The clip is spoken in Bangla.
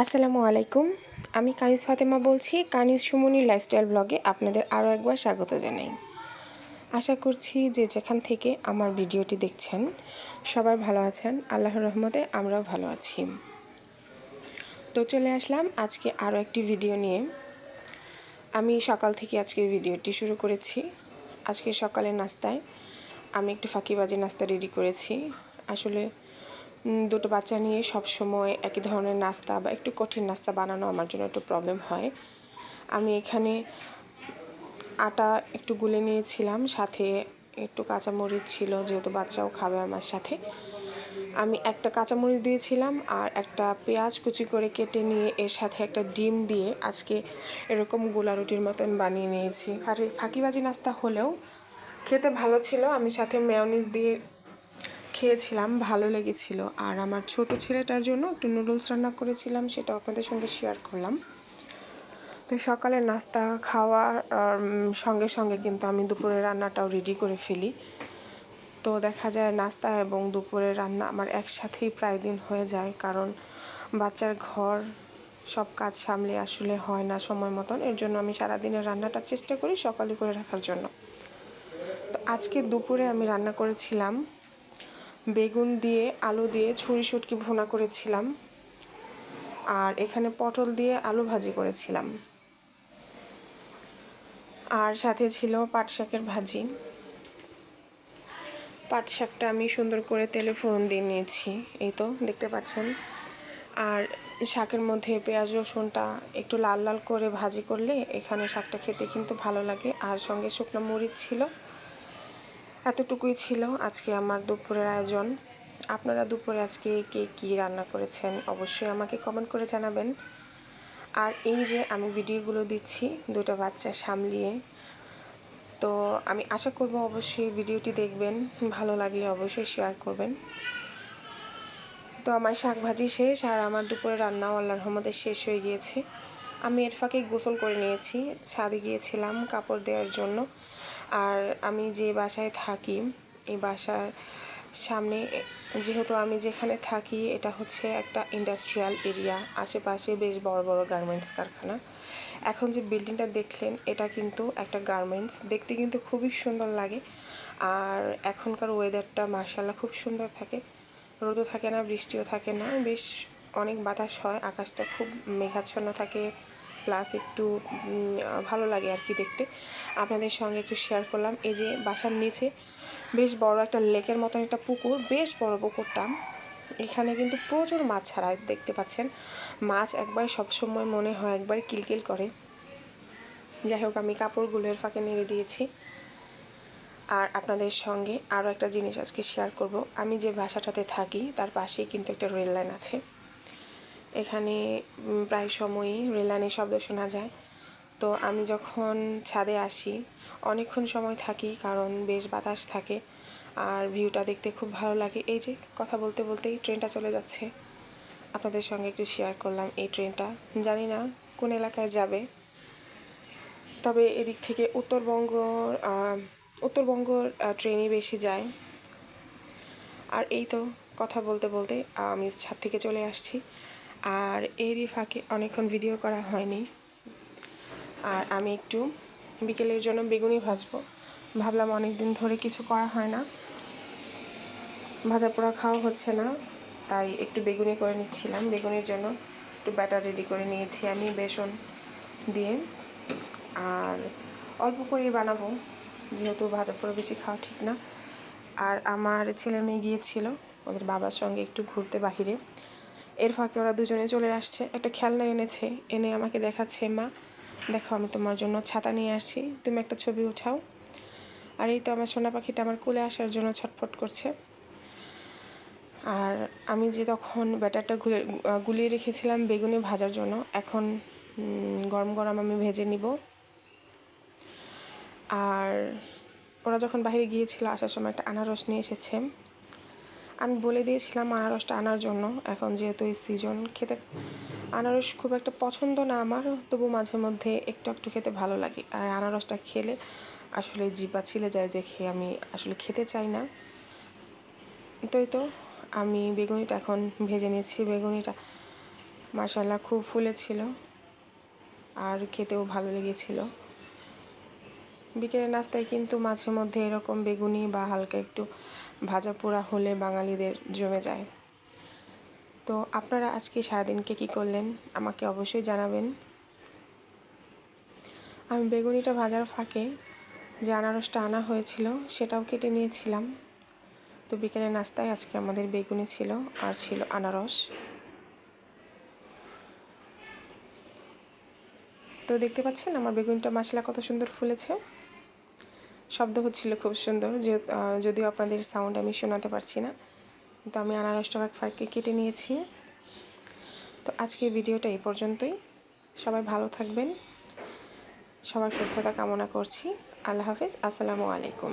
আসসালামু আলাইকুম। আমি কানিজ ফাতেমা বলছি, কানিজ সুমনি লাইফস্টাইল ব্লগে আপনাদের আরও একবার স্বাগত জানাই। আশা করছি যে যেখান থেকে আমার ভিডিওটি দেখছেন, সবাই ভালো আছেন, আল্লাহর রহমতে আমরাও ভালো আছি। তো চলে আসলাম আজকে আরও একটি ভিডিও নিয়ে। আমি সকাল থেকে আজকে ভিডিওটি শুরু করেছি। আজকে সকালের নাস্তায় আমি একটু ফাঁকিবাজি নাস্তা রেডি করেছি। আসলে দুটো বাচ্চা নিয়ে সব সময় একই ধরনের নাস্তা বা একটু কঠিন নাস্তা বানানো আমার জন্য একটু প্রবলেম হয়। আমি এখানে আটা একটু গুলে নিয়েছিলাম, সাথে একটু কাঁচামরিচ ছিল, যেহেতু বাচ্চাও খাবে আমার সাথে। আমি একটা কাঁচামরিচ দিয়েছিলাম আর একটা পেঁয়াজ কুচি করে কেটে নিয়ে এর সাথে একটা ডিম দিয়ে আজকে এরকম গোলা রুটির মতন বানিয়ে নিয়েছি। আর ফাঁকিবাজি নাস্তা হলেও খেতে ভালো ছিল। আমি সাথে মেয়নিজ দিয়ে খেয়েছিলাম, ভালো লেগেছিল। আর আমার ছোট ছেলেটার জন্য একটু নুডলস রান্না করেছিলাম সেটা আপনাদের সঙ্গে শেয়ার করলাম। তো সকালে নাস্তা খাওয়ার সঙ্গে সঙ্গে কিন্তু আমি দুপুরের রান্নাটাও রেডি করে ফেলি। তো দেখা যায় নাস্তা এবং দুপুরের রান্না আমার একসাথেই প্রায় দিন হয়ে যায়, কারণ বাচ্চার ঘর, সব কাজ সামলে আসলে হয় না সময় মতন। এর জন্য আমি সারাদিনের রান্নাটা চেষ্টা করি সকালে করে রাখার জন্য। তো আজকে দুপুরে আমি রান্না করেছিলাম বেগুন দিয়ে, আলু দিয়ে ছুরি শুটকি ভোনা করেছিলাম। আর এখানে পটল দিয়ে আলু ভাজি করেছিলাম। আর সাথে ছিল পাট শাকের ভাজি। পাট শাকটা আমি সুন্দর করে তেলে ফোড়ন দিয়ে নিয়েছি, এই তো দেখতে পাচ্ছেন। আর শাকের মধ্যে পেঁয়াজ, রসুনটা একটু লাল লাল করে ভাজি করলে এখানে শাকটা খেতে কিন্তু ভালো লাগে। আর সঙ্গে শুকনো মরিচ ছিল এতটুকুই ছিল আজকে আমার দুপুরের আয়োজন। আপনারা দুপুরে আজকে কে কী রান্না করেছেন অবশ্যই আমাকে কমেন্ট করে জানাবেন। আর এই যে আমি ভিডিওগুলো দিচ্ছি দুটো বাচ্চা সামলিয়ে, তো আমি আশা করব অবশ্যই ভিডিওটি দেখবেন, ভালো লাগলে অবশ্যই শেয়ার করবেন। তো আমার শাক ভাজি শেষ আর আমার দুপুরে রান্নাও আল্লাহর রহমতে শেষ হয়ে গিয়েছে। আমি এর ফাঁকে গোসল করে নিয়েছি, ছাদে গিয়েছিলাম কাপড় দেওয়ার জন্য। আর আমি যে বাসায় থাকি, এই বাসার সামনে যেহেতু আমি যেখানে থাকি, এটা হচ্ছে একটা ইন্ডাস্ট্রিয়াল এরিয়া আশেপাশে বেশ বড় বড় গার্মেন্টস কারখানা। এখন যে বিল্ডিংটা দেখলেন, এটা কিন্তু একটা গার্মেন্টস দেখতে কিন্তু খুবই সুন্দর লাগে। আর এখনকার ওয়েদারটা মার্শাল্লাহ খুব সুন্দর থাকে। রোদও থাকে না, বৃষ্টিও থাকে না। বেশ অনেক বাতাস হয়, আকাশটা খুব মেঘাচ্ছন্ন থাকে। প্লাস একটু ভালো লাগে আর কি দেখতে। আপনাদের সঙ্গে একটু শেয়ার করলাম। এই যে বাসার নিচে বেশ বড় একটা লেকের মতন একটা পুকুর, বেশ বড় পুকুরটা। এখানে কিন্তু প্রচুর মাছ ছাড়া দেখতে পাচ্ছেন। মাছ একবার সবসময় মনে হয় একবার কিলকিল করে। যাই হোক, আমি কাপড়গুলোর ফাঁকে নেড়ে দিয়েছি। আর আপনাদের সঙ্গে আরও একটা জিনিস আজকে শেয়ার করব। আমি যে বাসাটাতে থাকি, তার পাশেই কিন্তু একটা রেল লাইন আছে। এখানে প্রায় সময়ই রেল লাইনের শব্দ শোনা যায়। তো আমি যখন ছাদে আসি, অনেকক্ষণ সময় থাকি কারণ বেশ বাতাস থাকে আর ভিউটা দেখতে খুব ভালো লাগে। এই যে কথা বলতে বলতেই ট্রেনটা চলে যাচ্ছে। আপনাদের সঙ্গে একটু শেয়ার করলাম এই ট্রেনটা। জানি না কোন এলাকায় যাবে। তবে এদিক থেকে উত্তরবঙ্গ উত্তরবঙ্গ ট্রেনই বেশি যায়। আর এই তো কথা বলতে বলতে আমি ছাদ থেকে চলে আসছি। আর এরই ফাঁকে অনেকক্ষণ ভিডিও করা হয়নি। আর আমি একটু বিকেলের জন্য বেগুনি ভাজবো। ভাবলাম অনেক দিন ধরে কিছু করা হয় না। ভাজা পোড়া খাওয়া হচ্ছে না, তাই একটু বেগুনি করে নিচ্ছিলাম। বেগুনির জন্য একটু ব্যাটার রেডি করে নিয়েছি আমি বেসন দিয়ে। আর অল্প করেই বানাবো, যেহেতু ভাজা পোড়া বেশি খাওয়া ঠিক না। আর আমার ছেলে মেয়ে গিয়েছিল, ওদের বাবার সঙ্গে একটু ঘুরতে বাহিরে। এর ফাঁকে ওরা দুজনে চলে আসছে। একটা খেলনা এনেছে, এনে আমাকে দেখাচ্ছে, মা, দেখো আমি তোমার জন্য ছাতা নিয়ে আসছি, তুমি একটা ছবি উঠাও। আর এই তো আমার সোনা পাখিটা আমার কোলে আসার জন্য ছটফট করছে। আর আমি যে তখন ব্যাটারটা গুলে গুলিয়ে রেখেছিলাম বেগুনি ভাজার জন্য, এখন গরম গরম আমি ভেজে নিব। আর ওরা যখন বাইরে গিয়েছিল, আসার সময় একটা আনারস নিয়ে এসেছে। আমি বলে দিয়েছিলাম আনারসটা আনার জন্য। এখন যেহেতু এই সিজন খেতে আনারস খুব একটা পছন্দ না আমার, তবু মাঝে মধ্যে একটু একটু খেতে ভালো লাগে। আর আনারসটা খেলে আসলে জিপা ছিলে যায় দেখে আমি আসলে খেতে চাই না। তো তো, আমি বেগুনিটা এখন ভেজে নিয়েছি। বেগুনিটা মাসাল্লাহ খুব ফুলেছিল আর খেতেও ভালো লেগেছিল। বিকেলের নাস্তায় কিন্তু মাঝে মধ্যে এরকম বেগুনি বা হালকা একটু ভাজা পোড়া হলে বাঙালিদের জমে যায়। তো আপনারা আজকে সারাদিনকে কী করলেন? আমাকে অবশ্যই জানাবেন। আমি বেগুনিটা ভাজার ফাঁকে যে আনারসটা আনা হয়েছিল সেটাও কেটে নিয়েছিলাম। তো বিকেলের নাস্তায় আজকে আমাদের বেগুনি ছিল আর ছিল আনারস। তো দেখতে পাচ্ছেন আমার বেগুনটা মশলা কত সুন্দর ফুলেছে। শব্দ হচ্ছিল খুব সুন্দর, যে যদিও আপনাদের সাউন্ড আমি শোনাতে পারছি না তো আমি আনারসটা এক ফাঁকে কেটে নিয়েছি। তো আজকের ভিডিওটা এই পর্যন্তই। সবাই ভালো থাকবেন। সবার সুস্থতা কামনা করছি। আল্লাহ হাফিজ। আসসালামু আলাইকুম।